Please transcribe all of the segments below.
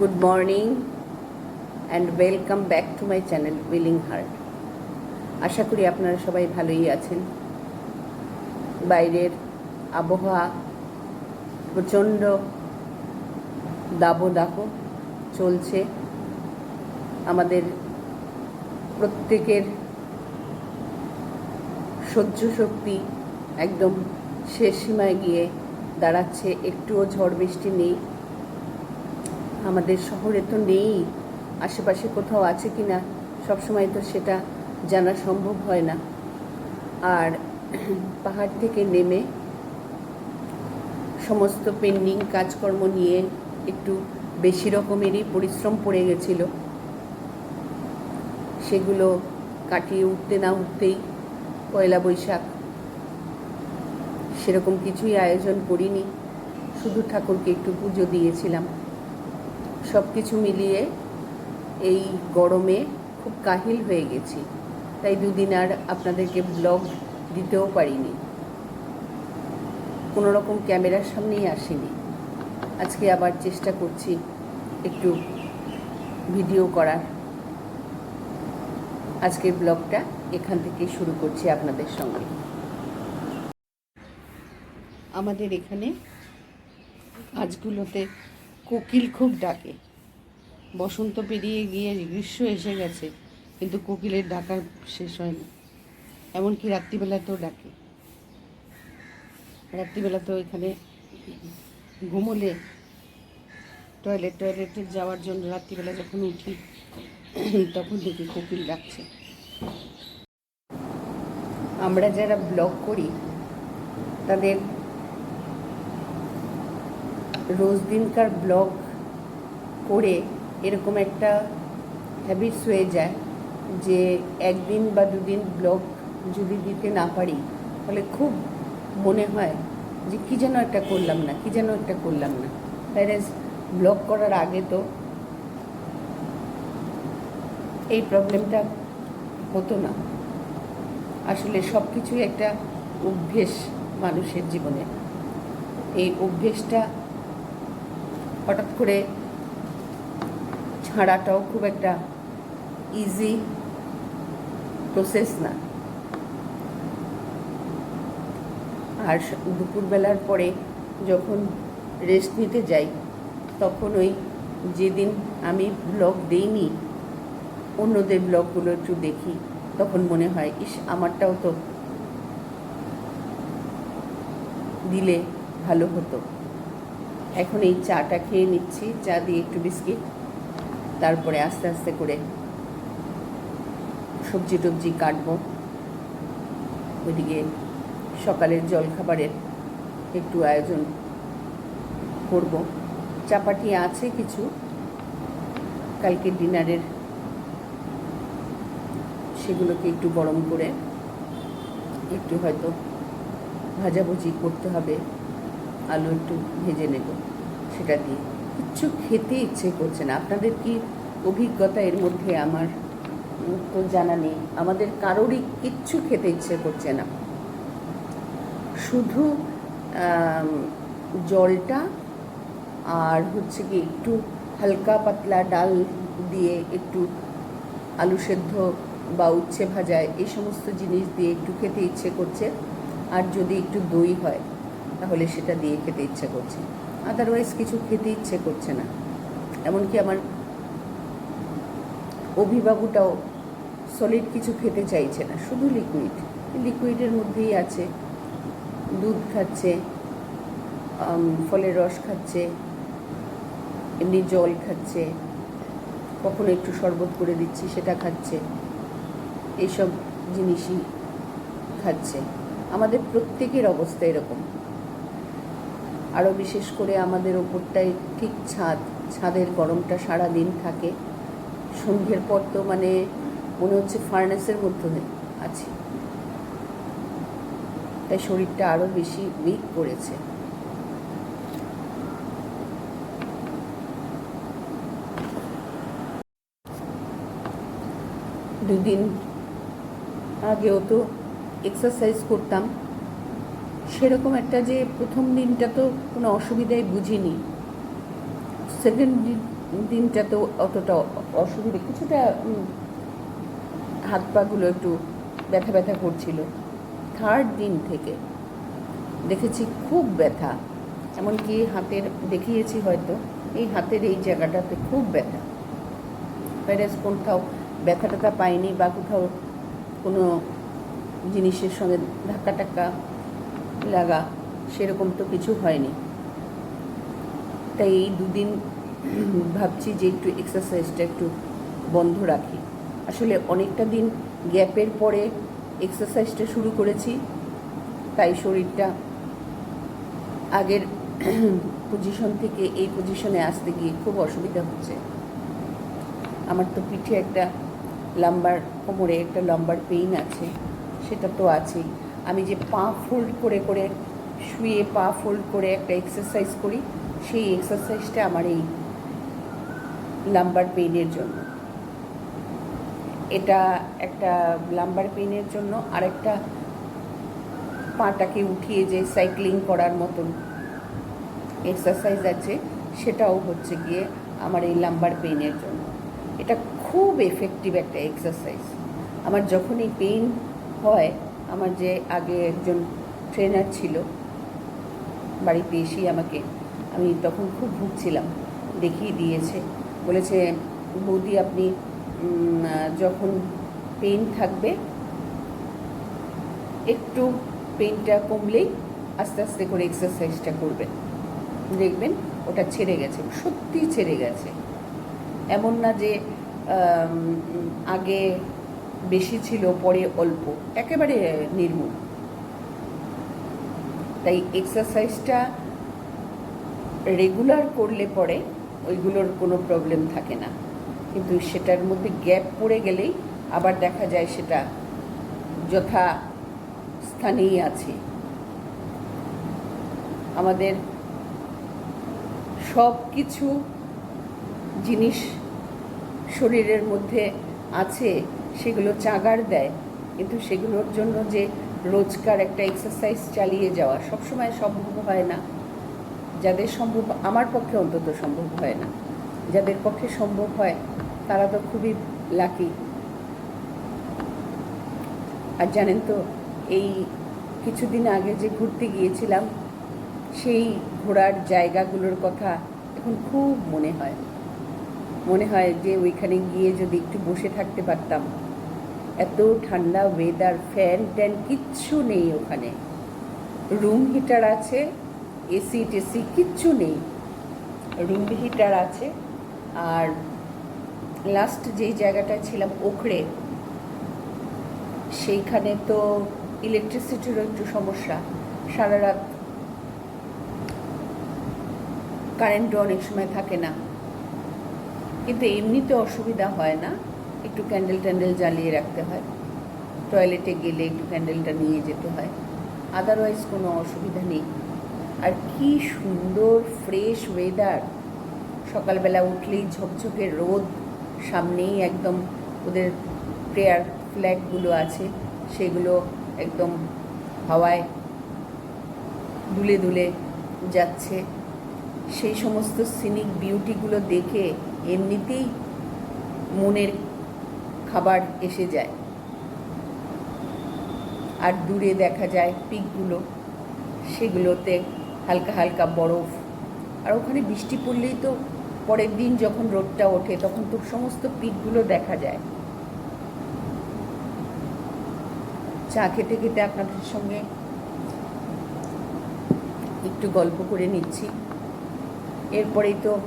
Good morning and welcome back to my channel willing heart আশা করি আপনারা সবাই ভালোই আছেন। বাইরের আবহাওয়া প্রচণ্ড দাবদাহ চলছে। আমাদের প্রত্যেকের সহ্য শক্তি একদম শেষ সীমায় গিয়ে দাঁড়াচ্ছে। একটুও ঝড় বৃষ্টি নেই। আমাদের শহরে তো নেই। আশেপাশে কোথাও আছে কি না সবসময় তো সেটা জানা সম্ভব হয় না। আর পাহাড় থেকে নেমে সমস্ত পেন্ডিং কাজকর্ম নিয়ে একটু বেশি রকমেরই পরিশ্রম পড়ে গেছিল। সেগুলো কাটিয়ে উঠতে না উঠতেই পয়লা বৈশাখ সেরকম কিছুই আয়োজন করিনি। শুধু ঠাকুরকে একটু পুজো দিয়েছিলাম। সব কিছু মিলিয়ে এই গরমে খুব কাহিল হয়ে গেছি। তাই দুদিন আর আপনাদেরকে ব্লগ দিতেও পারিনি। কোনো রকম ক্যামেরার সামনেই আসিনি। আজকে আবার চেষ্টা করছি একটু ভিডিও করার। আজকের ব্লগটা এখান থেকে শুরু করছি আপনাদের সঙ্গে। আমাদের এখানে কাজগুলোতে কোকিল খুব ডাকে। বসন্ত পেরিয়ে গিয়ে গ্রীষ্ম এসে গেছে, কিন্তু কোকিলের ডাকার শেষ হয় না এমনকি রাত্রিবেলাতেও ডাকে। রাত্রিবেলাতেও এখানে ঘুমোলে টয়লেট, টয়লেটে যাওয়ার জন্য রাত্রিবেলা যখন উঠি, তখন দেখি কোকিল ডাকছে। আমরা যারা ব্লগ করি, তাদের রোজ দিনকার ব্লগ করে এরকম একটা হ্যাবিটস হয়ে যায় যে একদিন বা দুদিন ব্লগ যদি দিতে না পারি, তাহলে খুব মনে হয় যে কী যেন একটা করলাম না, কী যেন একটা করলাম না। প্যারেস ব্লগ করার আগে তো এই প্রবলেমটা হতো না। আসলে সব কিছুই একটা অভ্যেস মানুষের জীবনে। এই অভ্যেসটা হঠাৎ করে ছাড়াটাও খুব একটা ইজি প্রসেস না। আর দুপুরবেলার পরে যখন রেস্ট নিতে যাই, তখন ওই যেদিন আমি ব্লগ দেইনি, অন্যদের ব্লগগুলো একটু দেখি, তখন মনে হয়, ইস, আমারটাও তো দিলে ভালো হতো। এখন এই চাটা খেয়ে নিচ্ছি, চা দিয়ে একটু বিস্কিট, তারপরে আস্তে আস্তে করে সবজি টবজি কাটবো। ওইদিকে সকালের জলখাবারের একটু আয়োজন করব। চাপাটি আছে কিছু, কালকে ডিনারের সেগুলোকে একটু গরম করে একটু হয়তো ভাজাভুজি করতে হবে, আলু একটু ভেজে নেব। সেটা দিয়ে। কিচ্ছু খেতে ইচ্ছে করছে না। আপনাদের কি অভিজ্ঞতা এর মধ্যে আমার তো জানা নেই। আমাদের কারোরই কিচ্ছু খেতে ইচ্ছে করছে না। শুধু জলটা আর হচ্ছে কি একটু হালকা পাতলা ডাল দিয়ে একটু আলু সেদ্ধ বা উচ্ছে ভাজা এই সমস্ত জিনিস দিয়ে একটু খেতে ইচ্ছে করছে। আর যদি একটু দই হয়, তাহলে সেটা দিয়ে খেতে ইচ্ছে করছে। আদারওয়াইজ কিছু খেতে ইচ্ছে করছে না। এমনকি আমার অভিবাবুটাও সলিড কিছু খেতে চাইছে না, শুধু লিকুইড লিকুইডের মধ্যেই আছে, দুধ খাচ্ছে ফলের রস খাচ্ছে, এমনি জল খাচ্ছে, কখনো একটু শরবত করে দিচ্ছি, সেটা খাচ্ছে, এইসব জিনিসই খাচ্ছে। আমাদের প্রত্যেকের অবস্থা এরকম। আরও বিশেষ করে আমাদের ওপরটাই ঠিক ছাদ, ছাদের গরমটা সারা দিন থাকে। সন্ধ্যের পর তো মানে মনে হচ্ছে ফার্নেসের মধ্যে আছি। তাই শরীরটা আরও বেশি উইক করেছে। দুদিন আগেও তো এক্সারসাইজ করতাম। সেরকম একটা যে প্রথম দিনটা তো কোনো অসুবিধাই বুঝিনি। সেকেন্ড দিনটা তো অতটা অসুবিধে, কিছুটা হাত পাগুলো একটু ব্যথা ব্যথা করছিল। থার্ড দিন থেকে দেখেছি খুব ব্যথা, এমনকি হাতের, দেখিয়েছি হয়তো, এই হাতের এই জায়গাটাতে খুব ব্যথা। ভাইরাস কোথাও ব্যথা ট্যাথা পাইনি বা কোথাও কোনো জিনিসের সঙ্গে ধাক্কা টাক্কা লাগা, সেরকম তো কিছু হয়নি। তাই এই দুদিন ভাবছি যে একটু এক্সারসাইজটা একটু বন্ধ রাখি। আসলে অনেকটা দিন গ্যাপের পরে এক্সারসাইজটা শুরু করেছি, তাই শরীরটা আগের পজিশন থেকে এই পজিশনে আসতে গিয়ে খুব অসুবিধা হচ্ছে। আমার তো পিঠে একটা লাম্বার কোমরে একটা লম্বার পেইন আছে, সেটা তো আছেই। আমি যে পা ফোল্ড করে করে শুয়ে পা ফোল্ড করে একটা এক্সারসাইজ করি, সেই এক্সারসাইজটা আমার এই লাম্বার পেইনের জন্য। এটা একটা লাম্বার পেইনের জন্য আরেকটা পাটাকে উঠিয়ে যে সাইক্লিং করার মতন এক্সারসাইজ আছে, সেটাও হচ্ছে গিয়ে আমার এই লাম্বার পেইনের জন্য। এটা খুব এফেক্টিভ একটা এক্সারসাইজ আমার যখন এই পেইন হয় আমার যে আগে একজন ট্রেনার ছিল, বাড়িতে এসেই আমাকে, আমি তখন খুব ভুগছিলাম, দেখিয়ে দিয়েছে। বলেছে, বৌদি, আপনি যখন পেইন থাকবে, একটু পেইনটা কমলেই আস্তে আস্তে করে এক্সারসাইজটা করবেন। দেখবেন ওটা ছেড়ে গেছে সত্যি ছেড়ে গেছে। এমন না যে আগে বেশি ছিল, পরে অল্প, একেবারে নির্মূল। তাই এক্সারসাইজটা রেগুলার করলে পরে ওইগুলোর কোনো প্রবলেম থাকে না। কিন্তু সেটার মধ্যে গ্যাপ পড়ে গেলেই আবার দেখা যায় সেটা যথা স্থানেই আছে। আমাদের সব কিছু জিনিস শরীরের মধ্যে আছে। সেগুলো চাগার দেয়। কিন্তু সেগুলোর জন্য যে রোজকার একটা এক্সারসাইজ চালিয়ে যাওয়া সবসময় সম্ভব হয় না। যাদের সম্ভব, আমার পক্ষে অন্তত সম্ভব হয় না। যাদের পক্ষে সম্ভব হয়, তারা তো খুবই লাকি আর জানেন তো, এই কিছুদিন আগে যে ঘুরতে গিয়েছিলাম, সেই ঘোরার জায়গাগুলোর কথা এখন খুব মনে হয়। মনে হয় যে ওইখানে গিয়ে যদি একটু বসে থাকতে পারতাম। এত ঠান্ডা ওয়েদার ফ্যান ট্যান কিচ্ছু নেই ওখানে। রুম হিটার আছে এসি টেসি কিচ্ছু নেই। রুম হিটার আছে, আর লাস্ট যেই জায়গাটায় ছিলাম ওখড়ে সেইখানে তো ইলেকট্রিসিটিরও একটু সমস্যা। সারা রাত কারেন্টও অনেক সময় থাকে না। কিন্তু এমনিতে অসুবিধা হয় না। একটু ক্যান্ডেল ট্যান্ডেল জ্বালিয়ে রাখতে হয়। টয়লেটে গেলে একটু ক্যান্ডেলটা নিয়ে যেতে হয়। আদারওয়াইজ কোনো অসুবিধা নেই। আর কি সুন্দর ফ্রেশ ওয়েদার সকালবেলা উঠলেই ঝকঝকে রোদ। সামনেই একদম ওদের প্রেয়ার ফ্ল্যাগগুলো আছে। সেগুলো একদম হাওয়ায় দুলে দুলে যাচ্ছে। সেই সমস্ত সিনিক বিউটিগুলো দেখে এমনিতেই মনের খাবার এসে যায়। আর দূরে দেখা যায় পিকগুলো। সেগুলোতে হালকা হালকা বরফ। আর ওখানে বৃষ্টি পড়লেই তো পরের দিন যখন রোদটা ওঠে, তখন তো সমস্ত পিকগুলো দেখা যায়। চা খেতে খেতে আপনাদের সঙ্গে একটু গল্প করে নিচ্ছি। এরপরেই তো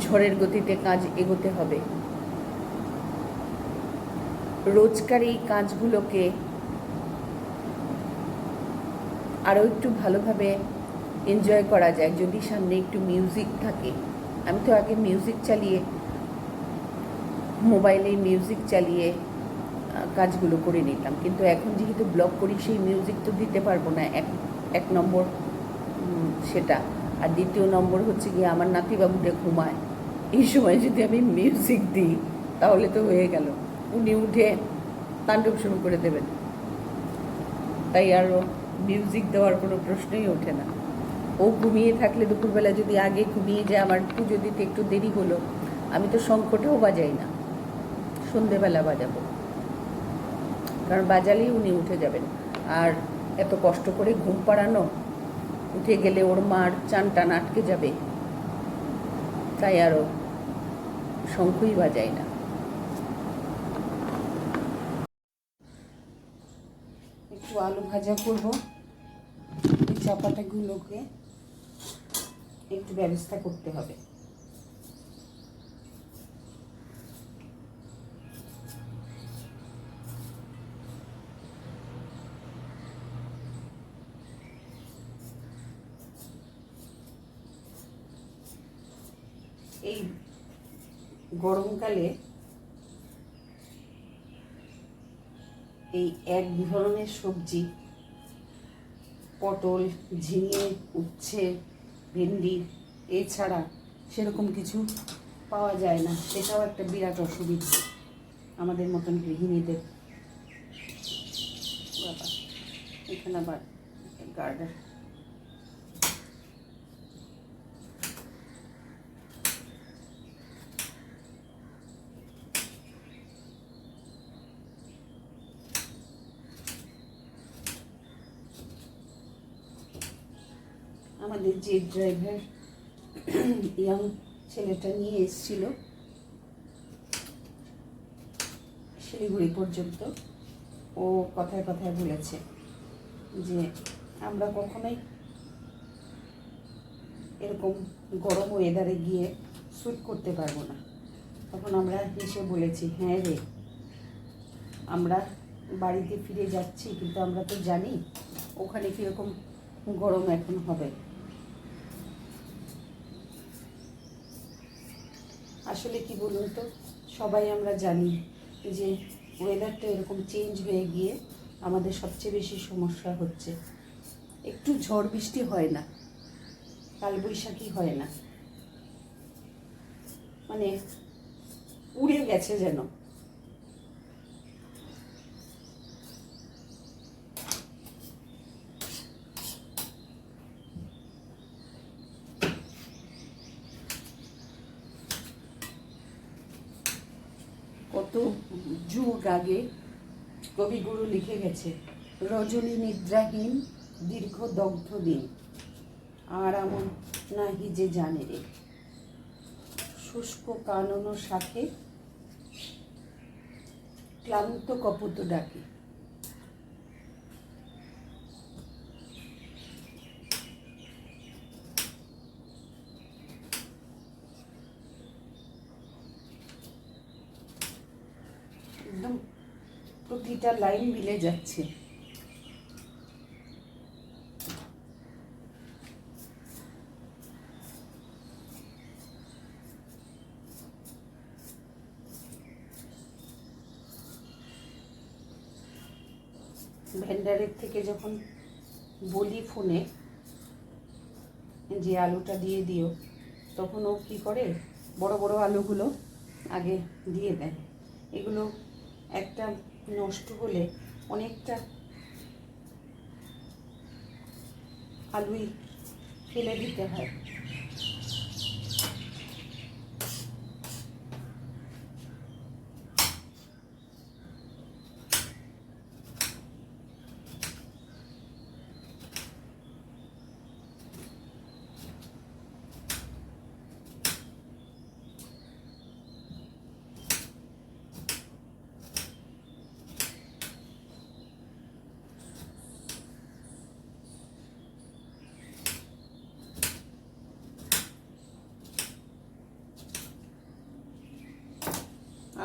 ঝড়ের গতিতে কাজ এগোতে হবে। রোজকার এই কাজগুলোকে আরও একটু ভালোভাবে এনজয় করা যায়। যদি সামনে একটু মিউজিক থাকে। আমি তো আগে মিউজিক চালিয়ে মোবাইলে মিউজিক চালিয়ে কাজগুলো করে নিতাম। কিন্তু এখন যেহেতু ব্লগ করি, সেই মিউজিক তো দিতে পারব না। এক এক নম্বর সেটা। আর দ্বিতীয় নম্বর হচ্ছে গিয়ে আমার নাতিবাবুটা ঘুমায়। এই সময় যদি আমি মিউজিক দিই, তাহলে তো হয়ে গেল। উনি উঠে তাণ্ডব শুরু করে দেবেন। তাই আরও মিউজিক দেওয়ার কোনো প্রশ্নই ওঠে না। ও ঘুমিয়ে থাকলে দুপুরবেলা যদি আগে ঘুমিয়ে যায়, আমার পুজো দিতে একটু দেরি হলো, আমি তো শঙ্কটাও বাজাই না। সন্ধেবেলা বাজাবো। কারণ বাজালেই উনি উঠে যাবেন। আর এত কষ্ট করে ঘুম পাড়ানো, উঠে গেলে ওর মার চান টান আটকে যাবে। তাই আরও শঙ্খই বাজাই না একটু আলু ভাজা করব। এই চাপাটাগুলোকে একটু ব্যবস্থা করতে হবে। এই গরমকালে এই এক ধরনের সবজি। পটল, ঝিঙে, উচ্ছে, ভেন্ডি, এছাড়া সেরকম কিছু পাওয়া যায় না। সেটাও একটা বিরাট অসুবিধা আমাদের মতন গৃহিণীদের। এখানে আবার গার্ডার আমাদের যে ড্রাইভার ইয়াং ছেলেটা নিয়ে এসেছিল, শিলিগুড়ি পর্যন্ত, ও কথায় কথায় বলেছে যে, আমরা কখনোই এরকম গরম ওয়েদারে গিয়ে শ্যুট করতে পারব না। তখন আমরা এসে বলেছি হ্যাঁ রে, আমরা বাড়িতে ফিরে যাচ্ছি, কিন্তু আমরা তো জানি ওখানে কীরকম গরম এখন হবে। আসলে কি বলুন তো? সবাই আমরা জানি যে ওয়েদারটা এরকম চেঞ্জ হয়ে গিয়ে আমাদের সবচেয়ে বেশি সমস্যা হচ্ছে। একটু ঝড় বৃষ্টি হয় না, কালবৈশাখী হয় না। মানে উড়ে গেছে যেন কত আগে কবিগুরু লিখে গেছে, রজনী নিদ্রাহীন দীর্ঘ দগ্ধ দিন, আর এমন নাহি যে জানে রে। শুষ্ক কাননো শাখে ক্লান্ত কপত ডাকে একদম প্রতিটা লাইন মিলে যাচ্ছে। ভেন্ডারের থেকে যখন বলি ফোনে, যে আলুটা দিয়ে দিও, তখন ও কী করে? বড় বড় আলুগুলো আগে দিয়ে দেয়। এগুলো একটা নষ্ট হলে অনেকটা আলুই ফেলে দিতে হয়।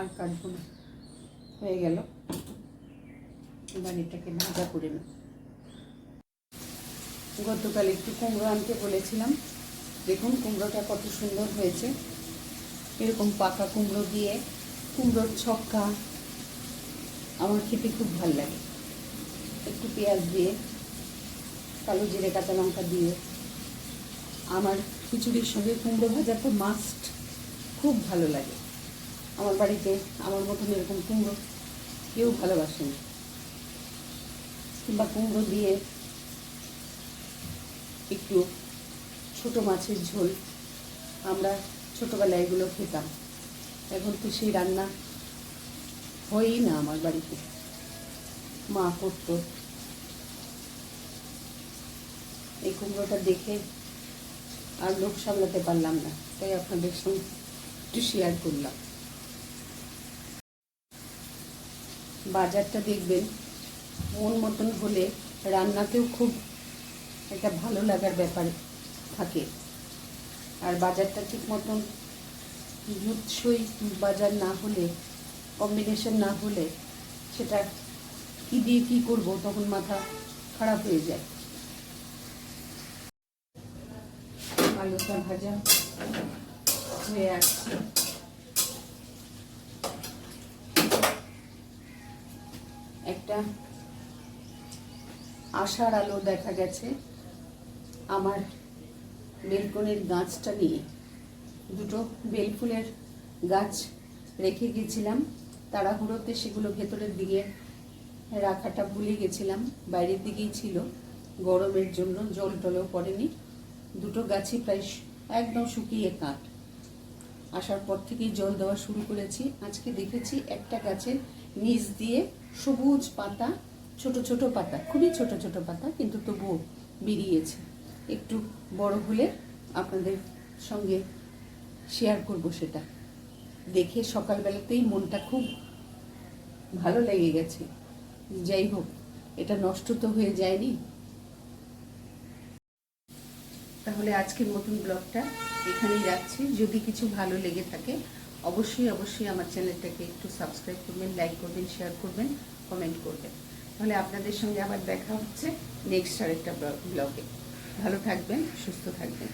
আর কাটবো না হয়ে গেল। এবার এটাকে ভাজা করে নেব গতকাল একটু কুমড়ো আনতে বলেছিলাম। দেখুন কুমড়োটা কত সুন্দর হয়েছে। এরকম পাকা কুমড়ো দিয়ে কুমড়োর ছক্কা আমার খেতে খুব ভালো লাগে। একটু পেঁয়াজ দিয়ে, কালো জিরে, কাঁচা লঙ্কা দিয়ে। আমার খিচুড়ির সঙ্গে কুমড়ো ভাজা তো মাস্ট খুব ভালো লাগে। আমার বাড়িতে আমার মতন এরকম কুমড়ো কেউ ভালোবাসে না। কিংবা কুমড়ো দিয়ে একটু ছোট মাছের ঝোল আমরা ছোটোবেলায় এগুলো খেতাম। এখন তো সেই রান্না হয়ই না আমার বাড়িতে। মা করতো। এই কুমড়োটা দেখে আর লোক সামলাতে পারলাম না, তাই আপনাদের সঙ্গে একটু শেয়ার করলাম। বাজারটা দেখবেন, মন মতন হলে রান্নাতেও খুব একটা ভালো লাগার ব্যাপার থাকে। আর বাজারটা ঠিক মতন জুৎসই বাজার না হলে কম্বিনেশন না হলে সেটা কি দিয়ে কি করব তখন মাথা খারাপ হয়ে যায়। আলুটা ভাজা হয়ে আসছে। একটা আশার আলো দেখা গেছে আমার বেলকনির গাছটা নিয়ে। দুটো বেলফুলের গাছ রেখে গেছিলাম তাড়াহুড়োতে সেগুলো ভেতরের দিকে রাখাটা ভুলে গেছিলাম। বাইরের দিকেই ছিল। গরমের জন্য জল টলেও পড়েনি। দুটো গাছই প্রায় একদম শুকিয়ে কাঠ। আসার পর থেকেই জল দেওয়া শুরু করেছি। আজকে দেখেছি একটা গাছের নিচ দিয়ে সবুজ পাতা, ছোট ছোট পাতা, খুবই ছোট ছোট পাতা, কিন্তু তবুও বেরিয়েছে। একটু বড় হলে আপনাদের সঙ্গে শেয়ার করব সেটা। দেখে সকালবেলাতেই মনটা খুব ভালো লেগে গেছে। যাই হোক, এটা নষ্ট তো হয়ে যায়নি। তাহলে আজকের মতন ব্লগটা এখানেই রাখছি। যদি কিছু ভালো লেগে থাকে অবশ্যই অবশ্যই আমার চ্যানেলটাকে একটু সাবস্ক্রাইব করবেন লাইক করবেন শেয়ার করবেন কমেন্ট করবেন। তাহলে আপনাদের সঙ্গে আবার দেখা হচ্ছে নেক্সট আরেকটা ব্লগে ভালো থাকবেন, সুস্থ থাকবেন।